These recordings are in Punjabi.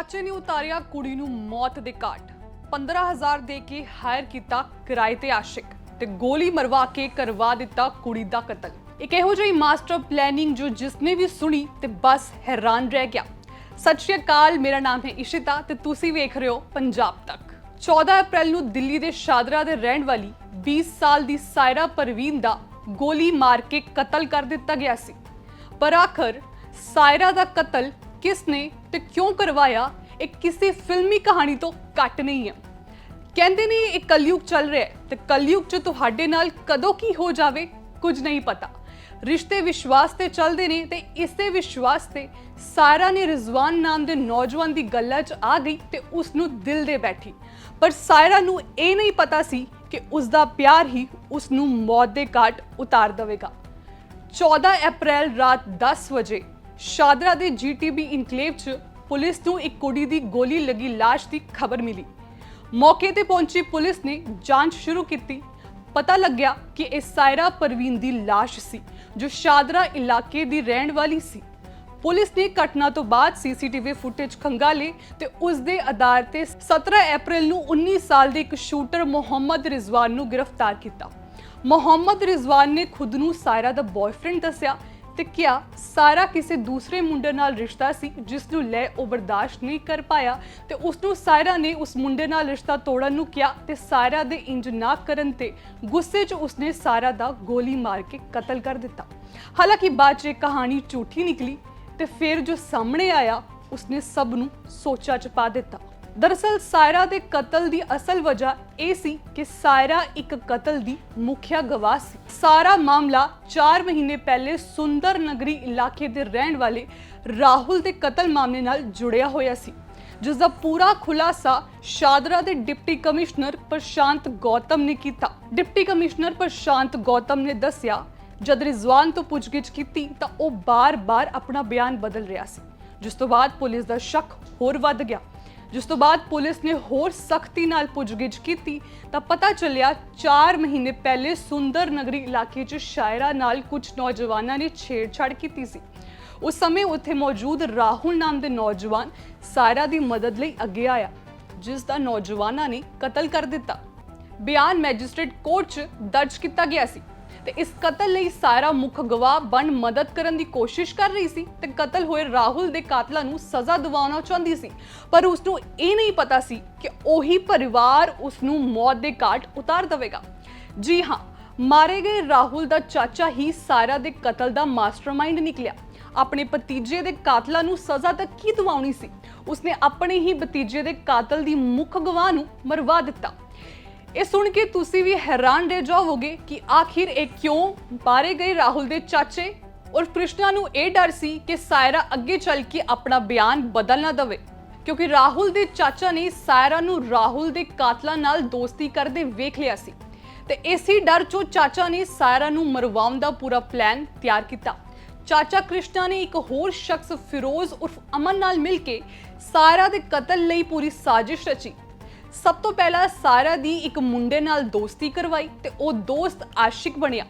ਚਾਚੇ ਨੇ ਉਤਾਰਿਆ ਕੁੜੀ ਨੂੰ ਮੌਤ ਦੇ ਘਾਟ। 15000 ਦੇ ਕੇ ਹਾਇਰ ਕੀਤਾ ਕਿਰਾਏ ਤੇ ਆਸ਼ਿਕ ਤੇ ਗੋਲੀ ਮਰਵਾ ਕੇ ਕਰਵਾ ਦਿੱਤਾ ਕੁੜੀ ਦਾ ਕਤਲ। ਇੱਕ ਇਹੋ ਜਿਹੀ ਮਾਸਟਰ ਪਲੈਨਿੰਗ ਜੋ ਜਿਸਨੇ ਵੀ ਸੁਣੀ ਤੇ ਬਸ ਹੈਰਾਨ ਰਹਿ ਗਿਆ। ਸਤਿ ਸ਼੍ਰੀ ਅਕਾਲ, ਮੇਰਾ ਨਾਮ ਹੈ ਇਸ਼ਿਤਾ ਤੇ ਤੁਸੀਂ ਵੇਖ ਰਹੇ ਹੋ ਪੰਜਾਬ ਤੱਕ। 14 ਅਪ੍ਰੈਲ ਨੂੰ ਦਿੱਲੀ ਦੇ ਸ਼ਾਦਰਾ ਦੇ ਰਹਿਣ ਵਾਲੀ 20 ਸਾਲ ਦੀ ਸਾਇਰਾ ਪਰਵੀਨ ਦਾ ਗੋਲੀ ਮਾਰ ਕੇ ਕਤਲ ਕਰ ਦਿੱਤਾ ਗਿਆ ਸੀ। ਪਰ ਆਖਰ ਸਾਇਰਾ ਦਾ ਕਤਲ ਕਿਸ ਨੇ ਤੇ ਕਿਉਂ ਕਰਵਾਇਆ, ਇਹ ਕਿਸੇ ਫਿਲਮੀ ਕਹਾਣੀ ਤੋਂ ਘੱਟ ਨਹੀਂ ਹੈ। ਕਹਿੰਦੇ ਨੇ ਇਹ ਕਲਯੁਗ ਚੱਲ ਰਿਹਾ ਹੈ ਤੇ ਕਲਯੁਗ 'ਚ ਤੁਹਾਡੇ ਨਾਲ ਕਦੋਂ ਕੀ ਹੋ ਜਾਵੇ, ਕੁਝ ਨਹੀਂ ਪਤਾ। ਰਿਸ਼ਤੇ ਵਿਸ਼ਵਾਸ ਤੇ ਚੱਲਦੇ ਨੇ ਤੇ ਇਸੇ ਵਿਸ਼ਵਾਸ ਤੇ ਸਾਇਰਾ ਨੇ ਰਿਜ਼ਵਾਨ ਨਾਮ ਦੇ ਨੌਜਵਾਨ ਦੀ ਗੱਲਾਂ 'ਚ ਆ ਗਈ ਤੇ ਉਸ ਨੂੰ ਦਿਲ ਦੇ ਬੈਠੀ। ਪਰ ਸਾਇਰਾ ਨੂੰ ਇਹ ਨਹੀਂ ਪਤਾ ਸੀ ਕਿ ਉਸ ਦਾ ਪਿਆਰ ਹੀ ਉਸ ਨੂੰ ਮੌਤ ਦੇ ਘਾਟ ਉਤਾਰ ਦੇਵੇਗਾ। 14 ਅਪ੍ਰੈਲ ਰਾਤ 10 ਵਜੇ ਸ਼ਾਦਰਾ ਦੇ ਜੀਟੀਬੀ ਇਨਕਲੇਵ 'ਚ ਪੁਲਿਸ ਨੂੰ ਇੱਕ ਕੁੜੀ ਦੀ ਗੋਲੀ ਲੱਗੀ ਲਾਸ਼ ਦੀ ਖਬਰ ਮਿਲੀ। ਮੌਕੇ ਤੇ ਪਹੁੰਚੀ ਪੁਲਿਸ ਨੇ ਜਾਂਚ ਸ਼ੁਰੂ ਕੀਤੀ। ਪਤਾ ਲੱਗਿਆ ਕਿ ਇਹ ਸਾਇਰਾ ਪਰਵੀਨ ਦੀ ਲਾਸ਼ ਸੀ, ਜੋ ਸ਼ਾਦਰਾ ਇਲਾਕੇ ਦੀ ਰਹਿਣ ਵਾਲੀ ਸੀ। ਪੁਲਿਸ ਨੇ ਘਟਨਾ ਤੋਂ ਬਾਅਦ ਸੀਸੀਟੀਵੀ ਫੁਟੇਜ ਖੰਗਾਲੇ ਤੇ ਉਸ ਦੇ ਆਧਾਰ ਤੇ 17 ਅਪ੍ਰੈਲ ਨੂੰ 19 ਸਾਲ ਦੇ ਇੱਕ ਸ਼ੂਟਰ ਮੁਹੰਮਦ ਰਿਜ਼ਵਾਨ ਨੂੰ ਗ੍ਰਿਫਤਾਰ ਕੀਤਾ। ਮੁਹੰਮਦ ਰਿਜ਼ਵਾਨ ਨੇ ਖੁਦ ਨੂੰ ਸਾਇਰਾ ਦਾ ਬॉयਫ੍ਰੈਂਡ ਦੱਸਿਆ ਤੇ ਕਿਹਾ, ਸਾਰਾ ਕਿਸੇ ਦੂਸਰੇ ਮੁੰਡੇ ਨਾਲ ਰਿਸ਼ਤਾ ਸੀ, ਜਿਸ ਨੂੰ ਲੈ ਉਹ ਬਰਦਾਸ਼ਤ ਨਹੀਂ ਕਰ ਪਾਇਆ ਤੇ ਉਸ ਨੂੰ ਸਾਇਰਾ ਨੇ ਉਸ ਮੁੰਡੇ ਨਾਲ ਰਿਸ਼ਤਾ ਤੋੜਨ ਨੂੰ ਕਿਹਾ ਤੇ ਸਾਇਰਾ ਦੇ ਇੰਜ ਨਾ ਕਰਨ ਤੇ ਗੁੱਸੇ 'ਚ ਉਸਨੇ ਸਾਰਾ ਦਾ ਗੋਲੀ ਮਾਰ ਕੇ ਕਤਲ ਕਰ ਦਿੱਤਾ। ਹਾਲਾਂਕਿ ਬਾਅਦ 'ਚ ਇਹ ਕਹਾਣੀ ਝੂਠੀ ਨਿਕਲੀ ਤੇ ਫਿਰ ਜੋ ਸਾਹਮਣੇ ਆਇਆ, ਉਸਨੇ ਸਭ ਨੂੰ ਸੋਚਾਂ 'ਚ ਪਾ ਦਿੱਤਾ। ਦਰਅਸਲ ਸਾਇਰਾ ਦੇ ਕਤਲ ਦੀ ਅਸਲ ਵਜ੍ਹਾ ਇਹ ਸੀ ਕਿ ਸਾਇਰਾ ਇੱਕ ਕਤਲ ਦੀ ਮੁਖਿਆ ਗਵਾਹ ਸੀ। ਸਾਰਾ ਮਾਮਲਾ 4 ਮਹੀਨੇ ਪਹਿਲੇ ਸੁੰਦਰ ਨਗਰੀ ਇਲਾਕੇ ਦੇ ਰਹਿਣ ਵਾਲੇ ਰਾਹੁਲ ਦੇ ਕਤਲ ਮਾਮਲੇ ਨਾਲ ਜੁੜਿਆ ਹੋਇਆ ਸੀ, ਜਿਸ ਦਾ ਪੂਰਾ ਖੁਲਾਸਾ ਸ਼ਾਦਰਾ ਦੇ ਡਿਪਟੀ ਕਮਿਸ਼ਨਰ ਪ੍ਰਸ਼ਾਂਤ ਗੌਤਮ ਨੇ ਕੀਤਾ। ਡਿਪਟੀ ਕਮਿਸ਼ਨਰ ਪ੍ਰਸ਼ਾਂਤ ਗੌਤਮ ਨੇ ਦੱਸਿਆ, ਜਦ ਰਿਜ਼ਵਾਨ ਤੋਂ ਪੁੱਛਗਿੱਛ ਕੀਤੀ ਤਾਂ ਉਹ ਬਾਰ-ਬਾਰ ਆਪਣਾ ਬਿਆਨ ਬਦਲ ਰਿਹਾ ਸੀ, ਜਿਸ ਤੋਂ ਬਾਅਦ ਪੁਲਿਸ ਦਾ ਸ਼ੱਕ ਹੋਰ ਵੱਧ ਗਿਆ। ਜਿਸ ਤੋਂ ਬਾਅਦ ਪੁਲਿਸ ਨੇ ਹੋਰ ਸਖਤੀ ਨਾਲ ਪੁੱਛਗਿੱਛ ਕੀਤੀ, ਤਾਂ ਪਤਾ ਚੱਲਿਆ 4 ਮਹੀਨੇ ਪਹਿਲੇ ਸੁੰਦਰ ਨਗਰੀ ਇਲਾਕੇ 'ਚ ਸ਼ਾਇਰਾ ਨਾਲ ਕੁਝ ਨੌਜਵਾਨਾਂ ਨੇ ਛੇੜਛਾੜ ਕੀਤੀ ਸੀ। ਉਸ ਸਮੇਂ ਉੱਥੇ ਮੌਜੂਦ ਰਾਹੁਲ ਨਾਮ ਦੇ ਨੌਜਵਾਨ ਸਾਇਰਾ ਦੀ ਮਦਦ ਲਈ ਅੱਗੇ ਆਇਆ, ਜਿਸ ਦਾ ਨੌਜਵਾਨਾਂ ਨੇ ਕਤਲ ਕਰ ਦਿੱਤਾ। ਬਿਆਨ ਮੈਜਿਸਟ੍ਰੇਟ ਕੋਰਟ 'ਚ ਦਰਜ ਕੀਤਾ ਗਿਆ ਸੀ। ਤੇ ਇਸ ਕਤਲ ਲਈ ਸਾਇਰਾ ਮੁੱਖ ਗਵਾਹ ਬਣ ਮਦਦ ਕਰਨ ਦੀ ਕੋਸ਼ਿਸ਼ ਕਰ ਰਹੀ ਸੀ ਤੇ ਕਤਲ ਹੋਏ ਰਾਹੁਲ ਦੇ ਕਾਤਲਾਂ ਨੂੰ ਸਜ਼ਾ ਦਿਵਾਉਣਾ ਚਾਹੁੰਦੀ ਸੀ। ਪਰ ਉਸ ਨੂੰ ਇਹ ਨਹੀਂ ਪਤਾ ਸੀ ਕਿ ਉਹੀ ਪਰਿਵਾਰ ਉਸ ਨੂੰ ਮੌਤ ਦੇ ਘਾਟ ਉਤਾਰ ਦੇਵੇਗਾ। ਜੀ ਹਾਂ, ਮਾਰੇ ਗਏ ਰਾਹੁਲ ਦਾ ਚਾਚਾ ਹੀ ਸਾਇਰਾ ਦੇ ਕਤਲ ਦਾ ਮਾਸਟਰਮਾਈਂਡ ਨਿਕਲਿਆ। ਆਪਣੇ ਭਤੀਜੇ ਦੇ ਕਾਤਲਾਂ ਨੂੰ ਸਜ਼ਾ ਤਾਂ ਕੀ ਦਿਵਾਉਣੀ ਸੀ? ਉਸਨੇ ਆਪਣੇ ਹੀ ਭਤੀਜੇ ਦੇ ਕਾਤਲ ਦੀ ਮੁੱਖ ਗਵਾਹ ਨੂੰ ਮਰਵਾ ਦਿੱਤਾ। ਇਹ ਸੁਣ ਕੇ ਤੁਸੀਂ ਵੀ ਹੈਰਾਨ ਰਹਿ ਜਾਓਗੇ ਕਿ ਆਖਿਰ ਇਹ ਕਿਉਂ ਮਾਰੇ ਗਏ ਰਾਹੁਲ ਦੇ ਚਾਚੇ? ਔਰ ਕ੍ਰਿਸ਼ਨਾ ਨੂੰ ਇਹ ਡਰ ਸੀ ਕਿ ਸਾਇਰਾ ਅੱਗੇ ਚੱਲ ਕੇ ਆਪਣਾ ਬਿਆਨ ਬਦਲ ਨਾ ਦੇਵੇ। ਕਿਉਂਕਿ ਰਾਹੁਲ ਦੇ ਚਾਚਾ ਨੇ ਸਾਇਰਾ ਨੂੰ ਰਾਹੁਲ ਦੇ ਕਾਤਲਾਂ ਨਾਲ ਦੋਸਤੀ ਕਰਦੇ ਵੇਖ ਲਿਆ ਸੀ। ਤੇ ਇਸੇ ਡਰ ਚੋਂ ਚਾਚਾ ਨੇ ਸਾਇਰਾ ਨੂੰ ਮਰਵਾਉਣ ਦਾ ਪੂਰਾ ਪਲਾਨ ਤਿਆਰ ਕੀਤਾ। ਚਾਚਾ ਕ੍ਰਿਸ਼ਨਾ ਨੇ ਇੱਕ ਹੋਰ ਸ਼ਖਸ ਫਿਰੋਜ਼ ਉਰਫ ਅਮਨ ਨਾਲ ਮਿਲ ਕੇ ਸਾਇਰਾ ਦੇ ਕਤਲ ਲਈ ਪੂਰੀ ਸਾਜ਼ਿਸ਼ ਰਚੀ। ਸਭ ਤੋਂ ਪਹਿਲਾਂ ਸਾਰਾ ਦੀ ਇੱਕ ਮੁੰਡੇ ਨਾਲ ਦੋਸਤੀ ਕਰਵਾਈ ਤੇ ਉਹ ਦੋਸਤ ਆਸ਼ਿਕ ਬਣਿਆ।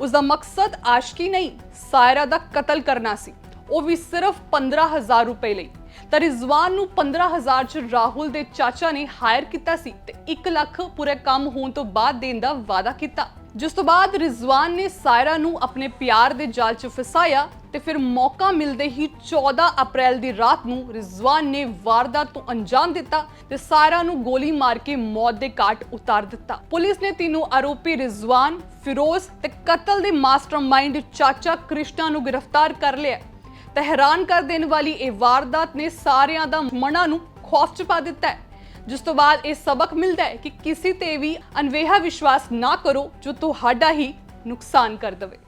ਉਸ ਦਾ ਮਕਸਦ ਆਸ਼ਕੀ ਨਹੀਂ, ਸਾਇਰਾ ਦਾ ਕਤਲ ਕਰਨਾ ਸੀ। ਉਹ ਵੀ ਸਿਰਫ 15000 ਰੁਪਏ ਲਈ। ਤਾਂ ਰਿਜ਼ਵਾਨ ਨੂੰ 15000 ਚ ਰਾਹੁਲ ਦੇ ਚਾਚਾ ਨੇ ਹਾਇਰ ਕੀਤਾ ਸੀ ਤੇ 1 ਲੱਖ ਪੂਰੇ ਕੰਮ ਹੋਣ ਤੋਂ ਬਾਅਦ ਦੇਣ ਦਾ ਵਾਅਦਾ ਕੀਤਾ। ਜਿਸ ਤੋਂ ਬਾਅਦ ਰਿਜ਼ਵਾਨ ਨੇ ਸਾਇਰਾ ਨੂੰ ਆਪਣੇ ਪਿਆਰ ਦੇ ਜਾਲ 'ਚ ਫਸਾਇਆ ਤੇ ਫਿਰ ਮੌਕਾ ਮਿਲਦੇ ਹੀ 14 ਅਪ੍ਰੈਲ ਦੀ ਰਾਤ ਨੂੰ ਰਿਜ਼ਵਾਨ ਨੇ ਵਾਰਦਾਤ ਤੋਂ ਅੰਜਾਮ ਦਿੱਤਾ ਤੇ ਸਾਇਰਾ ਨੂੰ ਗੋਲੀ ਮਾਰ ਕੇ ਮੌਤ ਦੇ ਘਾਟ ਉਤਾਰ ਦਿੱਤਾ। ਪੁਲਿਸ ਨੇ ਤਿੰਨੋਂ ਆਰੋਪੀ ਰਿਜ਼ਵਾਨ, ਫਿਰੋਜ਼ ਤੇ ਕਤਲ ਦੇ ਮਾਸਟਰਮਾਈਂਡ ਚਾਚਾ ਕ੍ਰਿਸ਼ਨਾ ਨੂੰ ਗ੍ਰਿਫਤਾਰ ਕਰ ਲਿਆ। ਤੇ ਹੈਰਾਨ ਕਰ ਦੇਣ ਵਾਲੀ ਇਹ ਵਾਰਦਾਤ ਨੇ ਸਾਰਿਆਂ ਦਾ ਮਨਾਂ ਨੂੰ ਖੌਫ 'ਚ ਪਾ ਦਿੱਤਾ ਹੈ। ਜਿਸ ਤੋਂ ਬਾਅਦ ਇਹ ਸਬਕ ਮਿਲਦਾ ਹੈ ਕਿ ਕਿਸੇ ਤੇ ਵੀ ਅਨਵੇਹਾ ਵਿਸ਼ਵਾਸ ਨਾ ਕਰੋ ਜੋ ਤੁਹਾਡਾ ਹੀ ਨੁਕਸਾਨ ਕਰ ਦੇਵੇ।